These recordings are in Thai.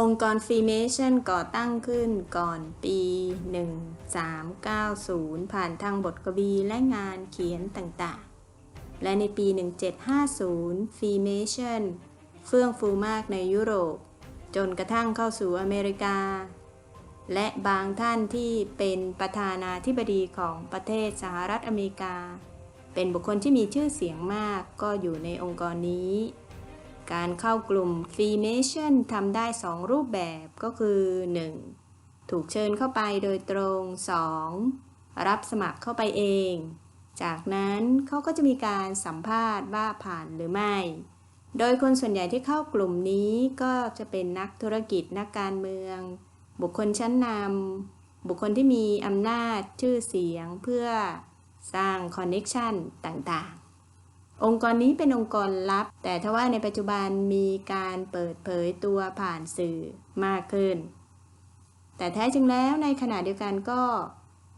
องค์กรฟรีเมชันก่อตั้งขึ้นก่อนปี 1390 ผ่านทางบทกวีและงานเขียนต่างๆ และในปี 1750ฟรีเมชันเฟื่องฟูมากในยุโรป จนกระทั่งเข้าสู่อเมริกา และบางท่านที่เป็นประธานาธิบดีของประเทศสหรัฐอเมริกา เป็นบุคคลที่มีชื่อเสียงมากก็อยู่ในองค์กรนี้ การเข้ากลุ่ม Freemason ทำได้ 2 รูปแบบก็คือ 1. ถูกเชิญเข้าไปโดยตรง 2. รับสมัครเข้าไปเอง จากนั้นเขาก็จะมีการสัมภาษณ์ว่าผ่านหรือไม่ โดยคนส่วนใหญ่ที่เข้ากลุ่มนี้ก็จะเป็นนักธุรกิจนักการเมือง บุคคลชั้นนำบุคคลที่มีอำนาจชื่อเสียงเพื่อสร้างคอนเน็ชันต่างๆ องค์กรนี้เป็นองค์กรลับ แต่ทว่าในปัจจุบันมีการเปิดเผยตัวผ่านสื่อมากขึ้น แต่แท้จริงแล้วในขณะเดียวกันก็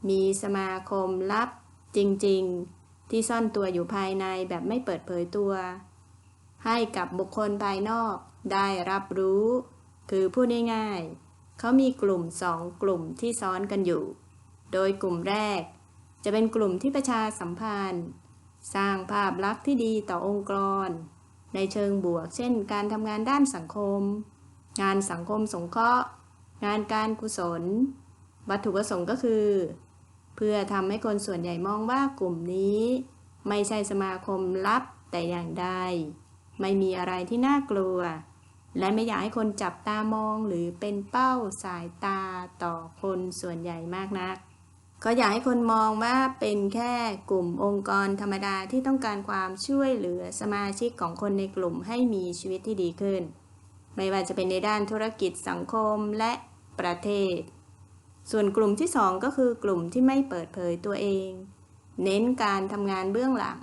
มีสมาคมลับจริง ๆ ที่ซ่อนตัวอยู่ภายในแบบไม่เปิดเผยตัว ให้กับบุคคลภายนอกได้รับรู้ คือพูดง่ายๆเขามีกลุ่มสองกลุ่มที่ซ้อนกันอยู่ โดยกลุ่มแรกจะเป็นกลุ่มที่ประชาสัมพันธ์ สร้างภาพลักษณ์ที่ดีต่อองค์กร ในเชิงบวก เช่น การทำงานด้านสังคม งานสังคมสงเคราะห์ งานการกุศล วัตถุประสงค์ก็คือ เพื่อทำให้คนส่วนใหญ่มองว่ากลุ่มนี้ ไม่ใช่สมาคมลับแต่อย่างใด ไม่มีอะไรที่น่ากลัว และไม่อยากให้คนจับตามองหรือเป็นเป้าสายตาต่อคนส่วนใหญ่มากนัก ก็อยากให้คนมองว่าเป็นแค่กลุ่มองค์กรธรรมดาที่ต้องการความช่วยเหลือสมาชิกของคนในกลุ่มให้มีชีวิตที่ดีขึ้น ไม่ว่าจะเป็นในด้านธุรกิจสังคมและประเทศ ส่วนกลุ่มที่สองก็คือกลุ่มที่ไม่เปิดเผยตัวเอง เน้นการทำงานเบื้องหลัง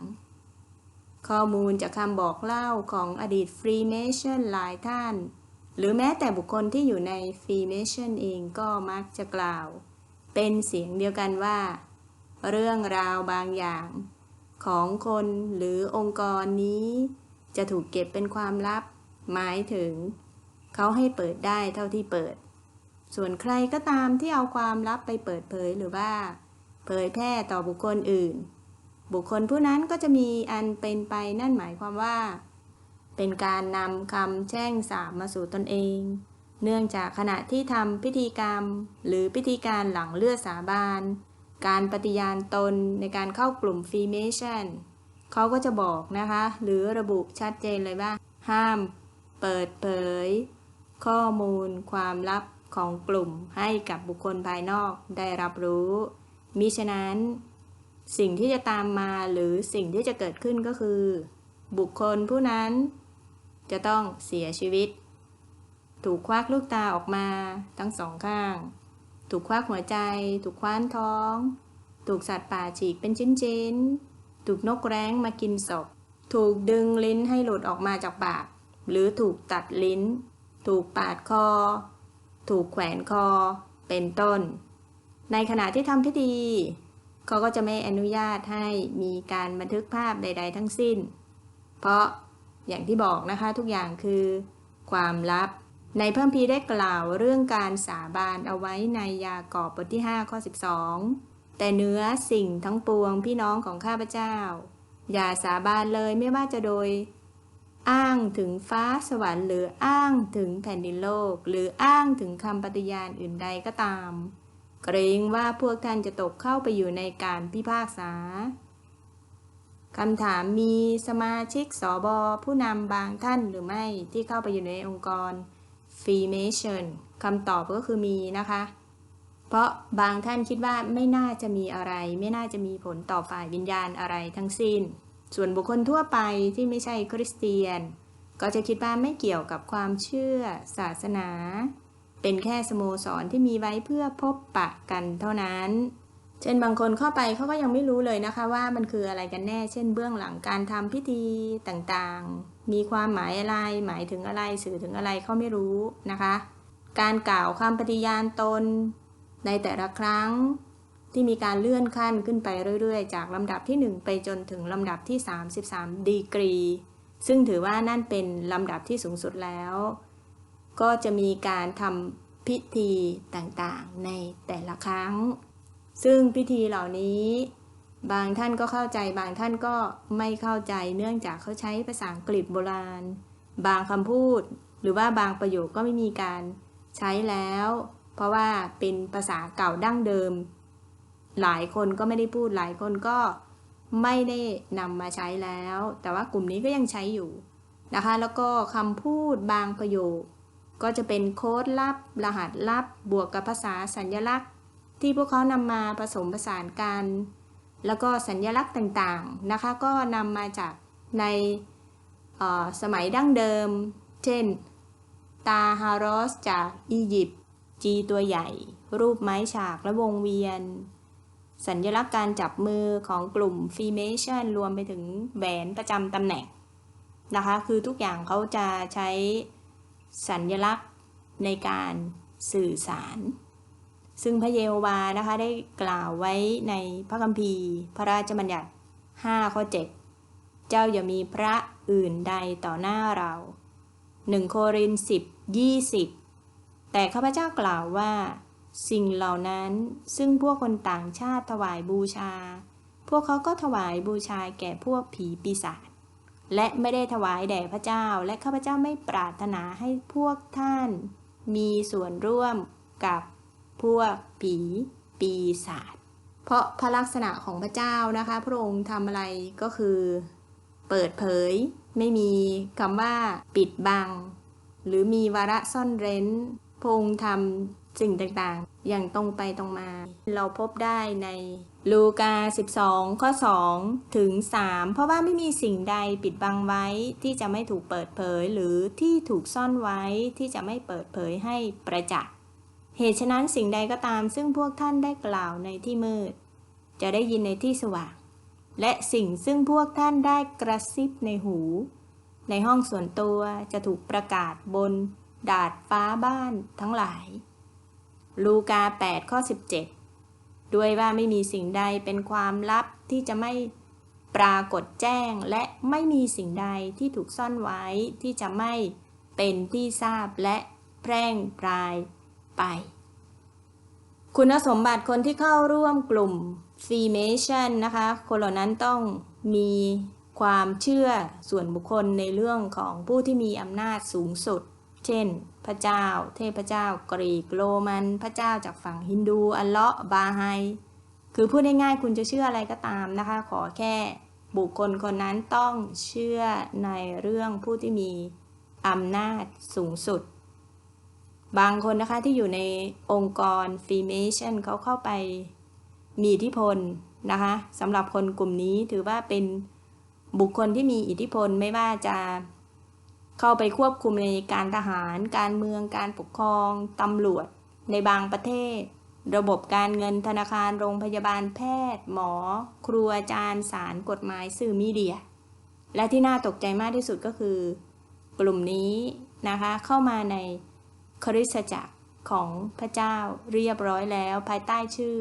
ข้อมูลจากคำบอกเล่าของอดีตฟรีเมชันหลายท่าน หรือแม้แต่บุคคลที่อยู่ในฟรีเมชันเองก็มักจะกล่าว เป็นเสียงเดียวกันว่า เรื่องราวบางอย่าง ของคนหรือองค์กรนี้ จะถูกเก็บเป็นความลับ หมายถึง เขาให้เปิดได้เท่าที่เปิด ส่วนใครก็ตามที่เอาความลับไปเปิดเผยหรือว่า เผยแพร่ต่อบุคคลอื่น บุคคลผู้นั้นก็จะมีอันเป็นไปนั่นหมายความว่า เป็นการนำคำแช่งสาบมาสู่ตนเอง เนื่องจากขณะที่ทำพิธีกรรม หรือพิธีการหลังเลือดสาบาน การปฏิญาณตนในการเข้ากลุ่มฟรีเมชันเขาก็จะบอกนะคะ หรือระบุชัดเจนเลยว่า ห้ามเปิดเผย ข้อมูลความลับของกลุ่มให้กับบุคคลภายนอกได้รับรู้มิฉะนั้น สิ่งที่จะตามมาหรือสิ่งที่จะเกิดขึ้นก็คือ บุคคลผู้นั้นจะต้องเสียชีวิต ถูกควักลูกตาออกมาทั้งสองข้าง ถูกควักหัวใจ ถูกคว้านท้อง ถูกสัตว์ป่าฉีกเป็นชิ้นๆ ถูกนกแร้งมากินศพ ถูกดึงลิ้นให้หลุดออกมาจากปาก หรือถูกตัดลิ้น ถูกปาดคอ ถูกแขวนคอ เป็นต้น ในขณะที่ทำพิธีเขาก็จะไม่อนุญาตให้มีการบันทึกภาพใด ๆ ทั้งสิ้น เพราะอย่างที่บอกนะคะทุกอย่างคือ ความลับ ในพิ่มพีได้กล่าวเรื่องการสาบานเอาไว้ในยากอบบทที่ 5 ข้อ 12 แต่เนื้อสิ่งทั้งปวงพี่น้องของข้าพเจ้า อย่าสาบานเลยไม่ว่าจะโดย อ้างถึงฟ้าสวรรค์หรืออ้างถึงแผ่นดินโลก หรืออ้างถึงคำปฏิญาณอื่นใดก็ตาม เกรงว่าพวกท่านจะตกเข้าไปอยู่ในการพิพากษาคำถามมีสมาชิกสอบอผู้นำบางท่านหรือไม่ที่เข้าไปอยู่ในองค์กร Freemason คำตอบก็คือมีนะคะ เพราะบางท่านคิดว่าไม่น่าจะมีอะไร ไม่น่าจะมีผลต่อฝ่ายวิญญาณอะไรทั้งสิ้น ส่วนบุคคลทั่วไปที่ไม่ใช่คริสเตียน ก็จะคิดว่าไม่เกี่ยวกับความเชื่อศาสนา เป็นแค่สโมสรที่มีไว้เพื่อพบปะกันเท่านั้นเช่นบางคนเข้าไปเขาก็ยังไม่รู้เลยนะคะว่ามันคืออะไรกันแน่ เช่นเบื้องหลังการทำพิธีต่างๆ มีความหมายอะไร หมายถึงอะไรสื่อถึงอะไรเขาไม่รู้นะคะ การกล่าวคำปฏิญาณตนในแต่ละครั้งที่มีการเลื่อนขั้นขึ้นไปเรื่อยๆ จากลำดับที่ 1 ไปจนถึงลำดับที่ 33 ดีกรี ซึ่งถือว่านั่นเป็นลำดับที่สูงสุดแล้ว ก็จะมีการทำพิธีต่างๆในแต่ละครั้ง ซึ่งพิธีเหล่านี้ บางท่านก็เข้าใจบางท่านก็ไม่เข้าใจเนื่องจากเขาใช้ภาษาอังกฤษโบราณ บางคำพูด หรือว่าบางประโยคก็ไม่มีการใช้แล้ว เพราะว่าเป็นภาษาเก่าดั้งเดิม หลายคนก็ไม่ได้พูดหลายคนก็ไม่ได้นำมาใช้แล้ว แต่ว่ากลุ่มนี้ก็ยังใช้อยู่นะคะ แล้วก็คำพูดบางประโยค ก็จะเป็นโค้ดลับ รหัสลับบวกกับภาษาสัญญลักษณ์ ที่พวกเขานำมาผสมผสานกัน แล้วก็สัญญลักษณ์ต่างๆนะคะ ก็นำมาจากในสมัยดั้งเดิม เช่น ตาฮารอสจากอียิปต์จีตัวใหญ่ รูปไม้ฉากและวงเวียน สัญลักษณ์การจับมือของกลุ่มฟีเมชันรวมไปถึงแหวนประจำตำแหน่งนะคะ คือทุกอย่างเขาจะใช้สัญลักษณ์ในการสื่อสาร ซึ่งพระเยโฮวานะคะได้กล่าวไว้ในพระคัมภีร์ พระราชบัญญัติ 5 ข้อ 7 เจ้าอย่ามีพระอื่นใดต่อหน้าเรา 1 โครินธ์10 20แต่ข้าพเจ้ากล่าวว่า สิ่งเหล่านั้นซึ่งพวกคนต่างชาติถวายบูชา พวกเขาก็ถวายบูชาแก่พวกผีปีศาจและไม่ได้ถวายแด่พระเจ้า และข้าพเจ้าไม่ปรารถนาให้พวกท่าน มีส่วนร่วมกับ พวกผีปีศาจเพราะพระลักษณะของพระเจ้านะคะ พระองค์ทำอะไรก็คือ เปิดเผย ไม่มีคำว่าปิดบัง หรือมีวาระซ่อนเร้น พระองค์ทำสิ่งต่างๆ อย่างตรงไปตรงมา เราพบได้ในลูกา 12 ข้อ 2 ถึง 3 เพราะว่าไม่มีสิ่งใดปิดบังไว้ที่จะไม่ถูกเปิดเผย หรือที่ถูกซ่อนไว้ที่จะไม่เปิดเผยให้ประจักษ์ เหตุฉะนั้นสิ่งใดก็ตามซึ่งพวกท่านได้กล่าวในที่มืด จะได้ยินในที่สว่าง และสิ่งซึ่งพวกท่านได้กระซิบในหู ในห้องส่วนตัวจะถูกประกาศบน ดาดฟ้าบ้านทั้งหลาย ลูกา 8 ข้อ 17 ด้วยว่าไม่มีสิ่งใดเป็นความลับที่จะไม่ปรากฏแจ้งและไม่มีสิ่งใดที่ถูกซ่อนไว้ที่จะไม่เป็นที่ทราบและแพร่งพราย ไป คุณสมบัติคนที่เข้าร่วมกลุ่ม f r e e m a s o n นะคะ คนเหล่านั้นต้องมีความเชื่อส่วนบุคคลในเรื่องของผู้ที่มีอำนาจสูงสุด เช่น พระเจ้า เทพเจ้ากรีกโรมัน พระเจ้าจากฝั่งฮินดู อัลเลาะบาไฮ คือพูดง่ายๆคุณจะเชื่ออะไรก็ตามนะคะ ขอแค่บุคคลคนนั้นต้องเชื่อในเรื่องผู้ที่มีอำนาจสูงสุด บางคนนะคะที่อยู่ในองค์กรฟรีเมชันเขาเข้าไปมีอิทธิพลนะคะสำหรับคนกลุ่มนี้ถือว่าเป็นบุคคลที่มีอิทธิพลไม่ว่าจะเข้าไปควบคุมในการทหาร การเมืองการปกครองตำรวจ ในบางประเทศ ระบบการเงินธนาคารโรงพยาบาลแพทย์ หมอ ครูอาจารย์ศาลกฎหมายสื่อมีเดีย และที่น่าตกใจมากที่สุดก็คือ กลุ่มนี้นะคะเข้ามาใน คริสตจักรของพระเจ้าเรียบร้อยแล้วภายใต้ชื่อ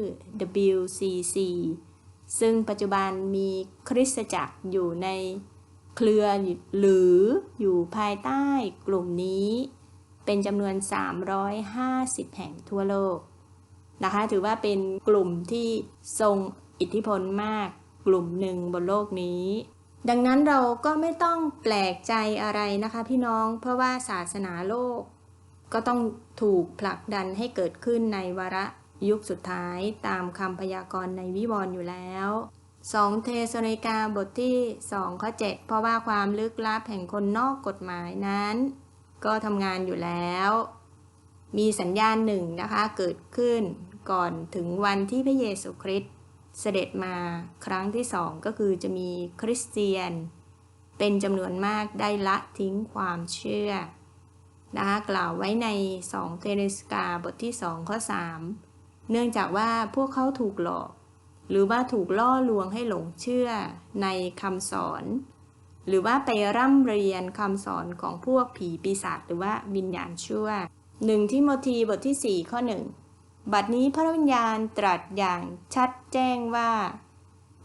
WCC ซึ่งปัจจุบันมีคริสตจักรอยู่ในเครือหรืออยู่ภายใต้กลุ่มนี้ เป็นจำนวน 350 แห่งทั่วโลกนะคะถือว่าเป็นกลุ่มที่ทรงอิทธิพลมากกลุ่มหนึ่งบนโลกนี้ ดังนั้นเราก็ไม่ต้องแปลกใจอะไรนะคะพี่น้องเพราะว่าศาสนาโลก ก็ต้องถูกผลักดันให้เกิดขึ้นในวาระยุคสุดท้ายตามคำพยากรณ์ในวิวรณ์อยู่แล้ว2เทสนิกาบทที่2ข้อ7เพราะว่าความลึกลับแห่งคนนอกกฎหมายนั้น ก็ทำงานอยู่แล้ว มีสัญญาณหนึ่งนะคะเกิดขึ้นก่อนถึงวันที่พระเยซูคริสต์เสด็จมาครั้งที่สองก็คือจะมีคริสเตียน เป็นจำนวนมากได้ละทิ้งความเชื่อ นะคะกล่าวไว้ใน 2 เทเรสกาบทที่ 2 ข้อ 3 เนื่องจากว่าพวกเขาถูกหลอก หรือว่าถูกล่อลวงให้หลงเชื่อในคำสอน หรือว่าไปร่ำเรียนคำสอนของพวกผีปีศาจหรือว่าวิญญาณชั่วหนึ่งที่โมทีบทที่ 4 ข้อ 1 บัดนี้พระวิญญาณตรัสอย่างชัดแจ้งว่า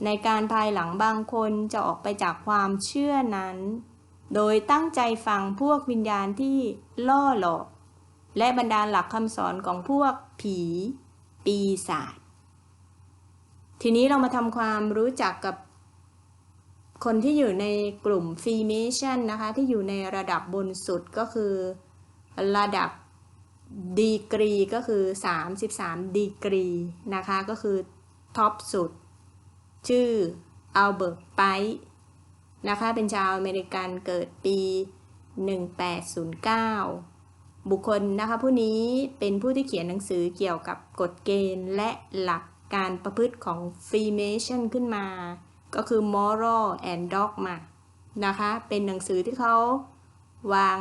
ในการภายหลังบางคนจะออกไปจากความเชื่อนั้น โดยตั้งใจฟังพวกวิญญาณที่ล่อหลอก และบรรดาหลักคำสอนของพวกผี ปีศาจ ทีนี้เรามาทำความรู้จักกับคนที่อยู่ในกลุ่มฟีเมชันนะคะ ที่อยู่ในระดับบนสุดก็คือระดับดีกรีก็คือ 33 ดีกรีนะคะ ก็คือท็อปสุด ชื่ออัลเบิร์ตไพ นะคะเป็นชาวอเมริกันเกิดปี 1809 บุคคลนะคะผู้นี้เป็นผู้ที่เขียนหนังสือเกี่ยวกับกฎเกณฑ์และหลักการประพฤติของ Freemason ขึ้นมา ก็คือ Moral and Dogma นะคะเป็นหนังสือที่เขาวาง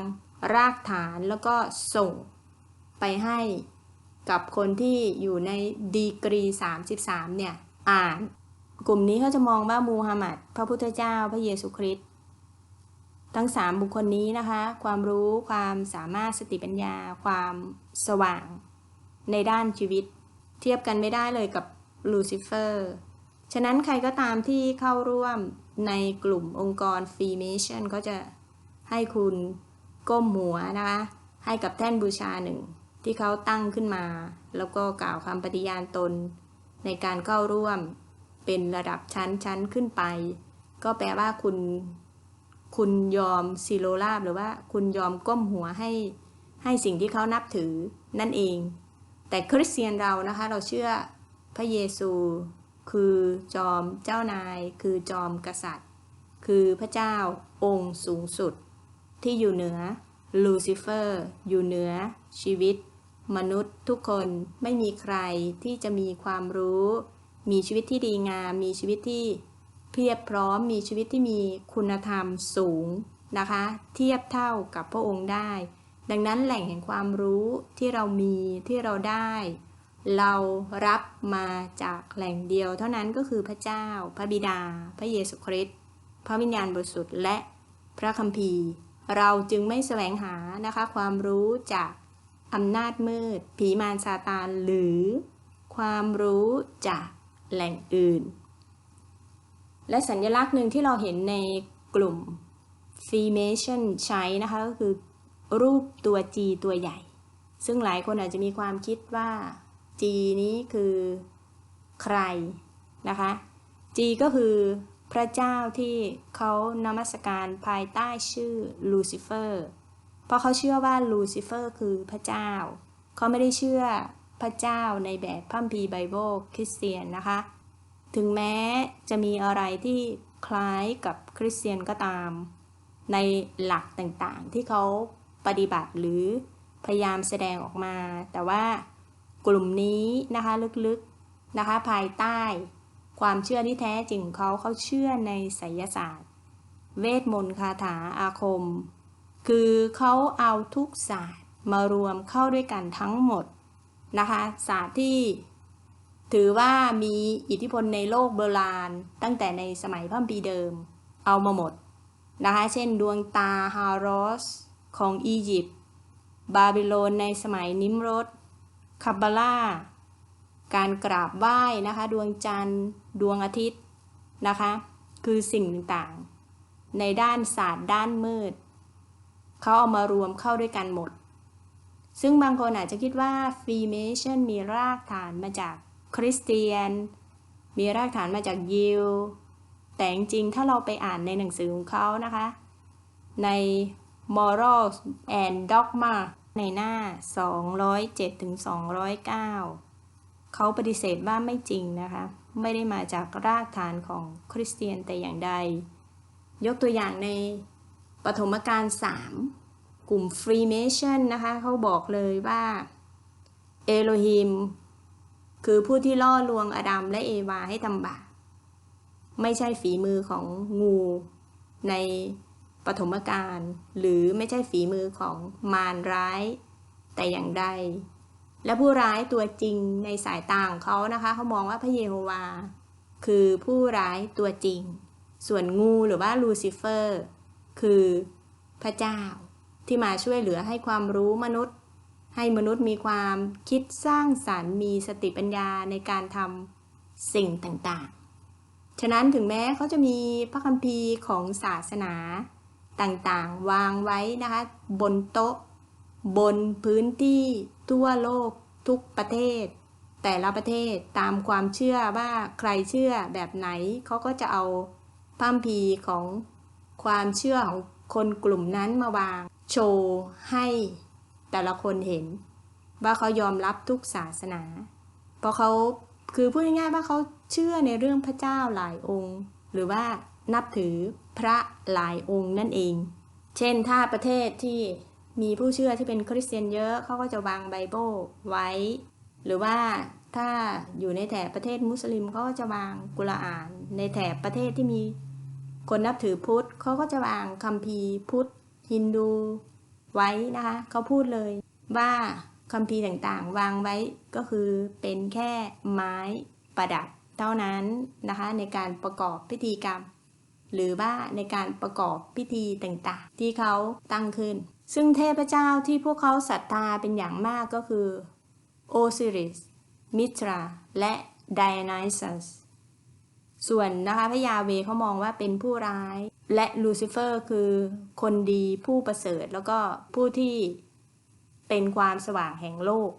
รากฐานแล้วก็ส่งไปให้กับคนที่อยู่ในดีกรี 33 เนี่ย อ่าน กลุ่มนี้เขาจะมองว่ามูฮัมหมัด พระพุทธเจ้า พระเยซูคริสต์ทั้ง 3 บุคคลนี้นะคะ ความรู้ความสามารถสติปัญญา ความสว่าง ในด้านชีวิต เทียบกันไม่ได้เลยกับลูซิเฟอร์ฉะนั้นใครก็ตามที่เข้าร่วมในกลุ่มองค์กรฟรีเมชันก็จะให้คุณก้มหัวนะคะ ให้กับแท่นบูชาหนึ่งที่เขาตั้งขึ้นมา แล้วก็กล่าวคำปฏิญาณตนในการเข้าร่วม เป็นระดับชั้นชั้นขึ้นไป ก็แปลว่าคุณ คุณยอมซีโรลาบหรือว่าคุณยอมก้มหัวให้ให้สิ่งที่เขานับถือนั่นเอง แต่คริสเตียนเรานะคะ เราเชื่อพระเยซูคือจอมเจ้านาย คือจอมกษัตริย์ คือพระเจ้าองค์สูงสุด ที่อยู่เหนือลูซิเฟอร์ อยู่เหนือชีวิต มนุษย์ทุกคนไม่มีใครที่จะมีความรู้ มีชีวิตที่ดีงาม มีชีวิตที่เพียบพร้อม มีชีวิตที่มีคุณธรรมสูงนะคะ เทียบเท่ากับพระองค์ได้ ดังนั้นแหล่งแห่งความรู้ที่เรามีที่เราได้ เรารับมาจากแหล่งเดียว เท่านั้นก็คือพระเจ้า พระบิดา พระเยซูคริสต์พระวิญญาณบริสุทธิ์และพระคัมภีร์ เราจึงไม่แสวงหานะคะ ความรู้จากอำนาจมืด ผีมารซาตานหรือความรู้จาก แหล่งอื่น และสัญลักษณ์หนึ่งที่เราเห็นในกลุ่ม Freemason ใช้นะคะก็คือรูปตัว G ตัวใหญ่ ซึ่งหลายคนอาจจะมีความคิดว่า G นี้คือใครนะคะ G ก็คือพระเจ้าที่เขานมัสการภายใต้ชื่อลูซิเฟอร์ เพราะเขาเชื่อว่าลูซิเฟอร์คือพระเจ้า เขาไม่ได้เชื่อ พระเจ้าในแบบพัมพีไบเบิลคริสเตียนนะคะ ถึงแม้จะมีอะไรที่คล้ายกับคริสเตียนก็ตาม ในหลักต่างๆ ที่เขาปฏิบัติหรือพยายามแสดงออกมา แต่ว่ากลุ่มนี้นะคะลึกๆนะคะภายใต้ความเชื่อที่แท้จริงของเขาเขาเชื่อในไสยศาสตร์ เวทมนต์คาถาอาคม คือเขาเอาทุกศาสตร์มารวมเข้าด้วยกันทั้งหมด นะคะศาสตร์ที่ถือว่ามีอิทธิพลในโลกโบราณ ตั้งแต่ในสมัยพัมปีเดิม เอามาหมดนะคะ เช่นดวงตาฮารอสของอียิปต์บาบิโลนในสมัยนิมรดคาบาล่าการกราบไหว้นะคะ ดวงจันทร์ ดวงอาทิตย์นะคะ คือสิ่งต่างๆ ในด้านศาสตร์ด้านมืด เขาเอามารวมเข้าด้วยกันหมด ซึ่งบางคนอาจจะคิดว่าฟรีเมชันมีรากฐานมาจากคริสเตียน มีรากฐานมาจากยิว แต่จริงๆ ถ้าเราไปอ่านในหนังสือของเขานะคะ ใน Morals and Dogma ในหน้า 207-209 เขาปฏิเสธว่าไม่จริงนะคะ ไม่ได้มาจากรากฐานของคริสเตียนแต่อย่างใด ยกตัวอย่างในปฐมกาล3 กลุ่ม Freemason นะคะเขาบอกเลยว่าเอโลฮิมคือผู้ที่ล่อลวงอดัมและเอวาให้ทำบาปไม่ใช่ฝีมือของงูในปฐมกาลหรือไม่ใช่ฝีมือของมารร้าย แต่อย่างใด และผู้ร้ายตัวจริงในสายตาของเขานะคะเขามองว่าพระเยโฮวา คือผู้ร้ายตัวจริง ส่วนงูหรือว่าลูซิเฟอร์ คือพระเจ้า ที่มาช่วยเหลือให้ความรู้มนุษย์ ให้มนุษย์มีความคิดสร้างสารรค์ มีสติปัญญาในการทำสิ่งต่างๆ ฉะนั้นถึงแม้เขาจะมีพระคัมภีร์ของศาสนาต่างๆ วางไว้นะคะบนโต๊ะ บนพื้นที่ทั่วโลกทุกประเทศ แต่ละประเทศตามความเชื่อว่าใครเชื่อแบบไหนเขาก็จะเอาพระคัมภีร์ของความเชื่อของคนกลุ่มนั้นมาวาง โชว์ให้แต่ละคนเห็น ว่าเขายอมรับทุกศาสนา เพราะเขาคือพูดง่ายๆว่าเขาเชื่อในเรื่องพระเจ้าหลายองค์ หรือว่านับถือพระหลายองค์นั่นเอง เช่นถ้าประเทศที่มีผู้เชื่อที่เป็นคริสเตียนเยอะเขาก็จะวางไบเบิลไว้ หรือว่าถ้าอยู่ในแถบประเทศมุสลิมเขาก็จะวางกุรอาน ในแถบประเทศที่มีคนนับถือพุทธเขาก็จะวางคัมภีร์พุทธ ฮินดูไว้นะคะเขาพูดเลยว่าคัมภีร์ต่างๆ วางไว้ก็คือเป็นแค่ไม้ประดับเท่านั้นนะคะในการประกอบพิธีกรรม หรือว่าในการประกอบพิธีต่างๆ ที่เขาตั้งขึ้น ซึ่งเทพเจ้าที่พวกเขาศรัทธาเป็นอย่างมากก็คือโอซิริสมิตราและไดอ n น s ัส ส่วนนะคะพระยาเวเขามองว่าเป็นผู้ร้าย และลูซิเฟอร์คือคนดีผู้ประเสริฐ แล้วก็ผู้ที่เป็นความสว่างแห่งโลก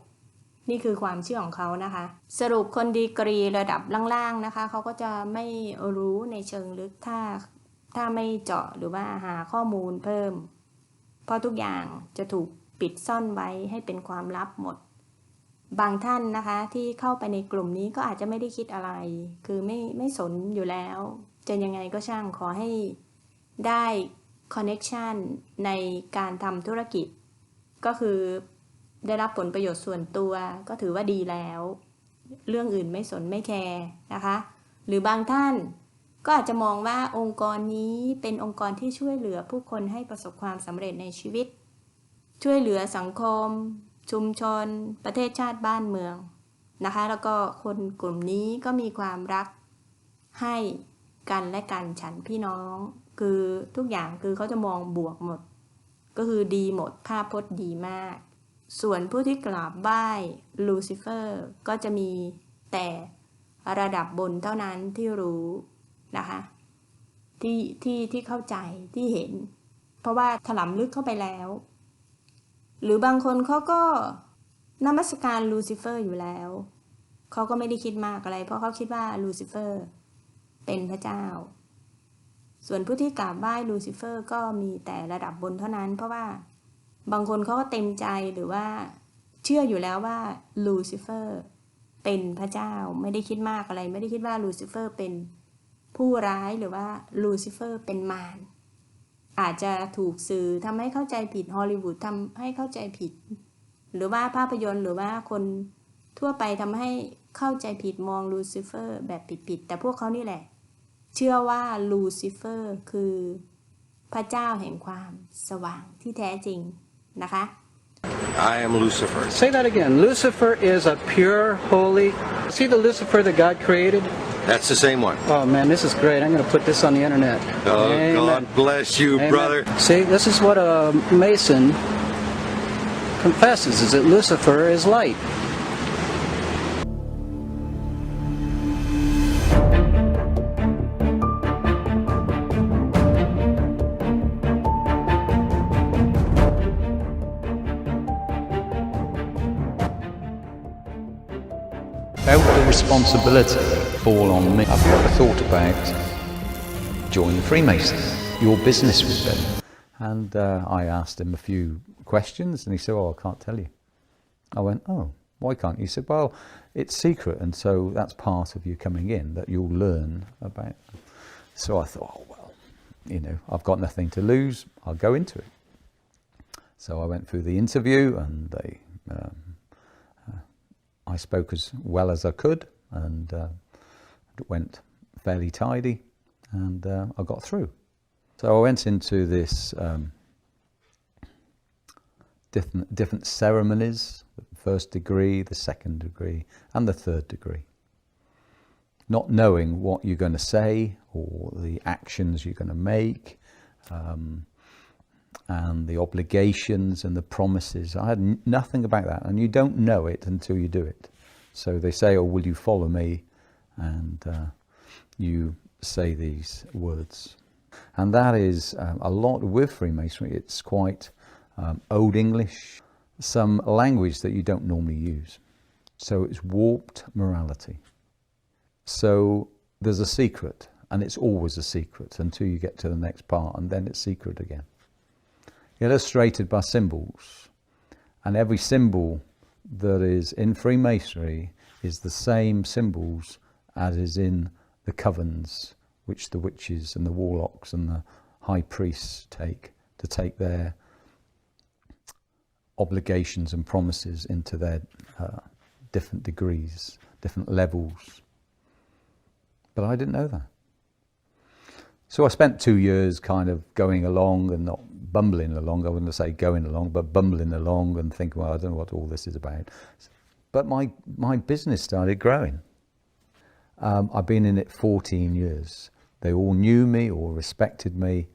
นี่คือความเชื่อของเขานะคะ สรุปคนดีกรีระดับล่างๆนะคะ เขาก็จะไม่รู้ในเชิงลึกถ้าถ้าไม่เจาะหรือว่าหาข้อมูลเพิ่ม เพราะทุกอย่างจะถูกปิดซ่อนไว้ให้เป็นความลับหมด บางท่านนะคะที่เข้าไปในกลุ่มนี้ก็อาจจะไม่ได้คิดอะไร คือไม่ไม่สนอยู่แล้วจะยังไงก็ช่างขอให้ได้คอนเน็ชันในการทำธุรกิจ ก็คือได้รับผลประโยชน์ส่วนตัว ก็ถือว่าดีแล้ว เรื่องอื่นไม่สนไม่แคร์นะคะ หรือบางท่านก็อาจจะมองว่าองค์กรนี้เป็นองค์กรที่ช่วยเหลือผู้คนให้ประสบความสำเร็จในชีวิต ช่วยเหลือสังคม ชุมชน ประเทศชาติบ้านเมืองนะคะ แล้วก็คนกลุ่มนี้ก็มีความรักให้กันและกันฉันพี่น้อง คือทุกอย่างคือเขาจะมองบวกหมด ก็คือดีหมดภาพพจน์ดีมาก ส่วนผู้ที่กราบไหว้ลูซิเฟอร์ก็จะมีแต่ระดับบนเท่านั้นที่รู้นะคะที่ที่ที่เข้าใจที่เห็น เพราะว่าถลำลึกเข้าไปแล้ว หรือบางคนเขาก็นมัสการลูซิเฟอร์อยู่แล้ว เขาก็ไม่ได้คิดมากอะไร เพราะเขาคิดว่าลูซิเฟอร์เป็นพระเจ้า ส่วนผู้ที่กราบไหว้ลูซิเฟอร์ก็มีแต่ระดับบนเท่านั้น เพราะว่าบางคนเขาก็เต็มใจหรือว่าเชื่ออยู่แล้วว่าลูซิเฟอร์เป็นพระเจ้าไม่ได้คิดมากอะไร ไม่ได้คิดว่าลูซิเฟอร์เป็นผู้ร้ายหรือว่าลูซิเฟอร์เป็นมาร อาจจะถูกสื่อทำให้เข้าใจผิดฮอลลีวูดทำให้เข้าใจผิด หรือว่าภาพยนตร์หรือว่าคนทั่วไปทำให้เข้าใจผิดมองลูซิเฟอร์แบบผิดๆแต่พวกเขานี่แหละ เชื่อว่าลูซิเฟอร์คือพระเจ้าแห่งความสว่างที่แท้จริงนะคะ I am Lucifer. Say that again. Lucifer is a pure, holy. See the Lucifer that God created? That's the same one. Oh man, this is great. I'm going to put this on the internet. Oh, Amen. God bless you, Amen. brother. See, this is what a Mason confesses: is that Lucifer is light. Responsibility fall on me. I've never thought about joining the Freemasons, your business with them. And uh, I asked him a few questions and he said, Oh, I can't tell you. I went, Oh, why can't you? He said, Well, it's secret, and so that's part of you coming in that you'll learn about. So I thought, Oh, well, you know, I've got nothing to lose, I'll go into it. So I went through the interview and they um, I spoke as well as I could and uh, it went fairly tidy and uh, I got through. So I went into this um, different, different ceremonies the first degree, the second degree, and the third degree. Not knowing what you're going to say or the actions you're going to make. Um, and the obligations and the promises. I had nothing about that, and you don't know it until you do it. So they say, "Oh, will you follow me?" And uh, you say these words, and that is um, a lot with Freemasonry. It's quite um, old English, some language that you don't normally use. So it's warped morality. So there's a secret, and it's always a secret until you get to the next part, and then it's secret again. Illustrated by symbols, and every symbol that is in Freemasonry is the same symbols as is in the covens which the witches and the warlocks and the high priests take to take their obligations and promises into their uh, different degrees, different levels. But I didn't know that. So I spent two years kind of going along and not bumbling along. I wouldn't say going along, but bumbling along and thinking, well, I don't know what all this is about. But my, my business started growing. Um, I've been in it 14 years. They all knew me or respected me.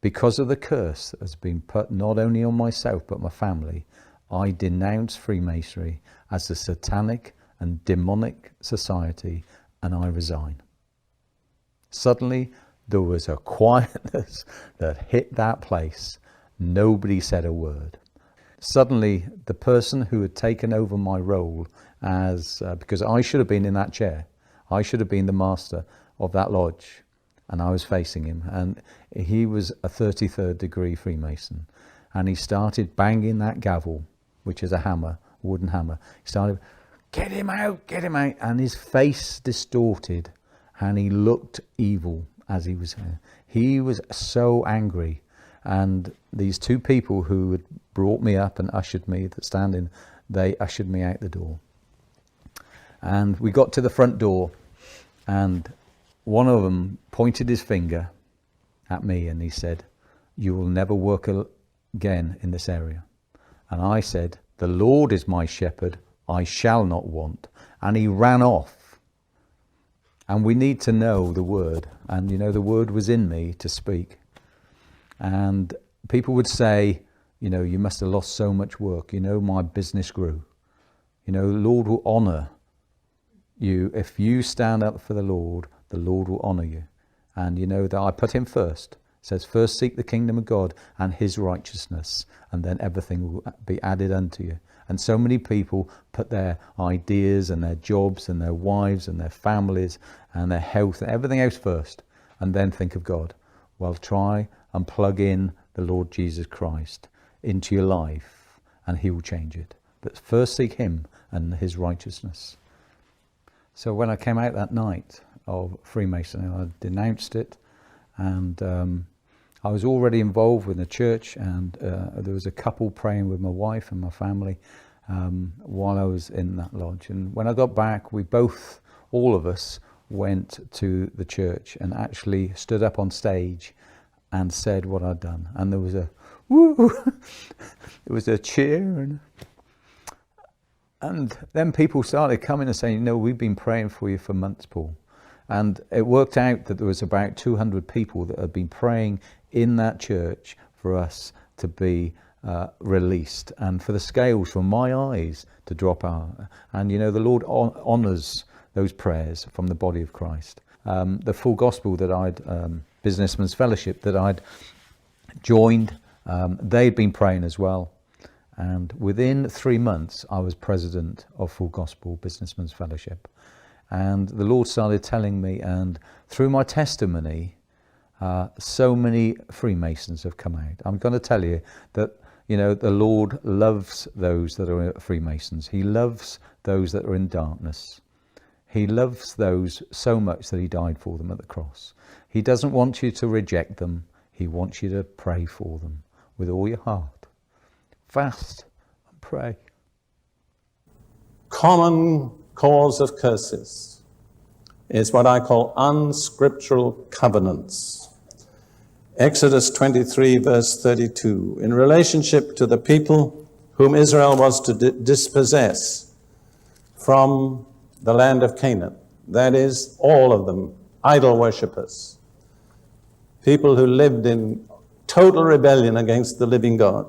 Because of the curse that has been put not only on myself but my family, I denounce Freemasonry as a satanic and demonic society and I resign. Suddenly, there was a quietness that hit that place. Nobody said a word. Suddenly, the person who had taken over my role as, uh, because I should have been in that chair, I should have been the master of that lodge, and I was facing him. And he was a 33rd degree Freemason. And he started banging that gavel, which is a hammer, a wooden hammer. He started, get him out, get him out. And his face distorted, and he looked evil as he was there. He was so angry. And these two people who had brought me up and ushered me, that standing, they ushered me out the door. And we got to the front door, and one of them pointed his finger at me and he said, You will never work again in this area. And I said, The Lord is my shepherd, I shall not want. And he ran off. And we need to know the word. And you know, the word was in me to speak. And people would say, You know, you must have lost so much work. You know, my business grew. You know, the Lord will honor you, if you stand up for the Lord, the Lord will honor you. And you know that I put him first. Says, first seek the kingdom of God and his righteousness, and then everything will be added unto you. And so many people put their ideas and their jobs and their wives and their families and their health and everything else first, and then think of God. Well, try and plug in the Lord Jesus Christ into your life, and he will change it. But first seek him and his righteousness. So when I came out that night of Freemasonry, I denounced it, and um, I was already involved with the church, and uh, there was a couple praying with my wife and my family um, while I was in that lodge. And when I got back, we both, all of us, went to the church and actually stood up on stage and said what I'd done. And there was a woo, it was a cheer and and then people started coming and saying, you know, we've been praying for you for months, Paul. And it worked out that there was about 200 people that had been praying in that church for us to be uh, released and for the scales from my eyes to drop out. And, you know, the Lord honours those prayers from the body of Christ. Um, the full gospel that I'd, um, Businessman's Fellowship, that I'd joined, um, they'd been praying as well. And within three months, I was president of Full Gospel Businessmen's Fellowship. And the Lord started telling me, and through my testimony, uh, so many Freemasons have come out. I'm going to tell you that, you know, the Lord loves those that are Freemasons. He loves those that are in darkness. He loves those so much that he died for them at the cross. He doesn't want you to reject them. He wants you to pray for them with all your heart fast and pray. Common cause of curses is what I call unscriptural covenants. Exodus 23, verse 32. In relationship to the people whom Israel was to di- dispossess from the land of Canaan, that is, all of them idol worshippers, people who lived in total rebellion against the living God.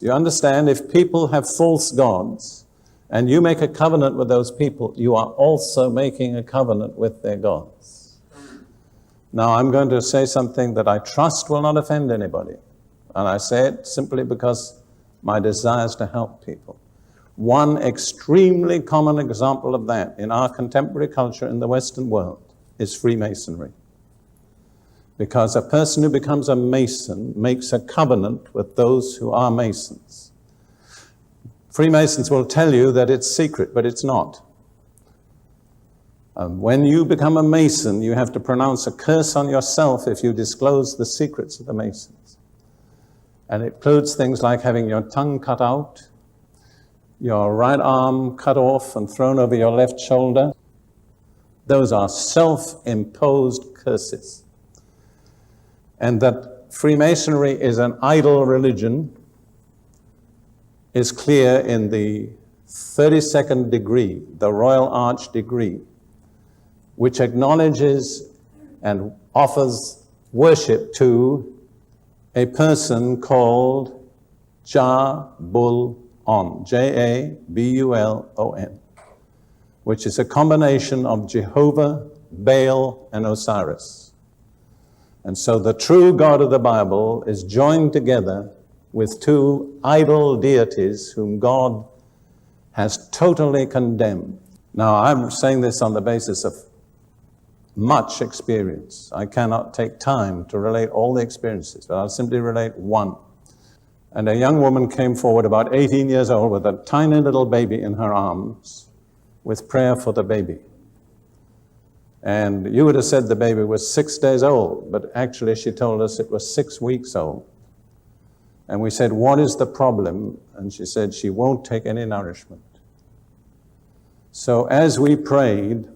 You understand? If people have false gods and you make a covenant with those people, you are also making a covenant with their gods. Now, I'm going to say something that I trust will not offend anybody. And I say it simply because my desires to help people. One extremely common example of that in our contemporary culture in the Western world is Freemasonry. Because a person who becomes a Mason makes a covenant with those who are Masons. Freemasons will tell you that it's secret, but it's not. Um, when you become a Mason, you have to pronounce a curse on yourself if you disclose the secrets of the Masons. And it includes things like having your tongue cut out, your right arm cut off and thrown over your left shoulder. Those are self imposed curses. And that Freemasonry is an idol religion is clear in the 32nd degree, the Royal Arch degree, which acknowledges and offers worship to a person called Jah Bul On, J A B U L O N, which is a combination of Jehovah, Baal, and Osiris. And so the true God of the Bible is joined together with two idol deities whom God has totally condemned. Now, I'm saying this on the basis of much experience. I cannot take time to relate all the experiences, but I'll simply relate one. And a young woman came forward, about 18 years old, with a tiny little baby in her arms, with prayer for the baby. And you would have said the baby was six days old, but actually she told us it was six weeks old. And we said, What is the problem? And she said, She won't take any nourishment. So as we prayed,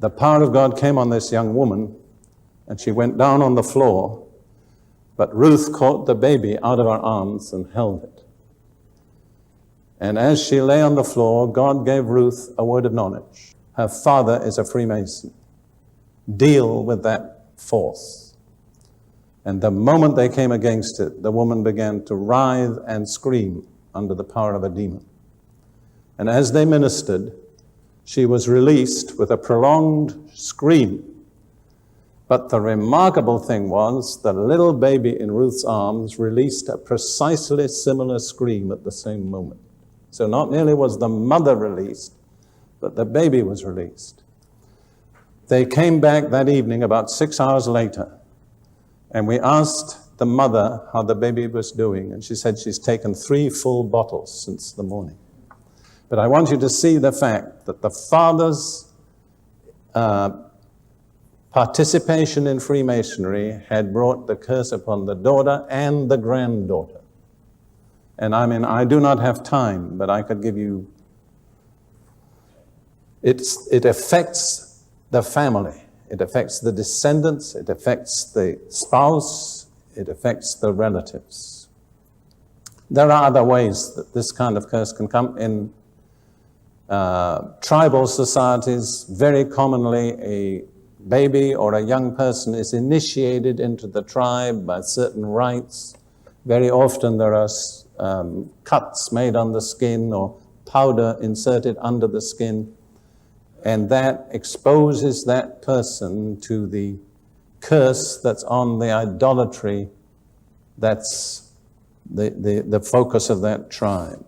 the power of God came on this young woman, and she went down on the floor. But Ruth caught the baby out of her arms and held it. And as she lay on the floor, God gave Ruth a word of knowledge. Her father is a Freemason. Deal with that force. And the moment they came against it, the woman began to writhe and scream under the power of a demon. And as they ministered, she was released with a prolonged scream. But the remarkable thing was the little baby in Ruth's arms released a precisely similar scream at the same moment. So not merely was the mother released, but the baby was released. They came back that evening about six hours later, and we asked the mother how the baby was doing, and she said she's taken three full bottles since the morning. But I want you to see the fact that the father's uh, participation in Freemasonry had brought the curse upon the daughter and the granddaughter. And I mean, I do not have time, but I could give you. It's, it affects the family, it affects the descendants, it affects the spouse, it affects the relatives. There are other ways that this kind of curse can come in uh, tribal societies, very commonly a baby or a young person is initiated into the tribe by certain rites. Very often there are um, cuts made on the skin or powder inserted under the skin, and that exposes that person to the curse that's on the idolatry that's the, the, the focus of that tribe.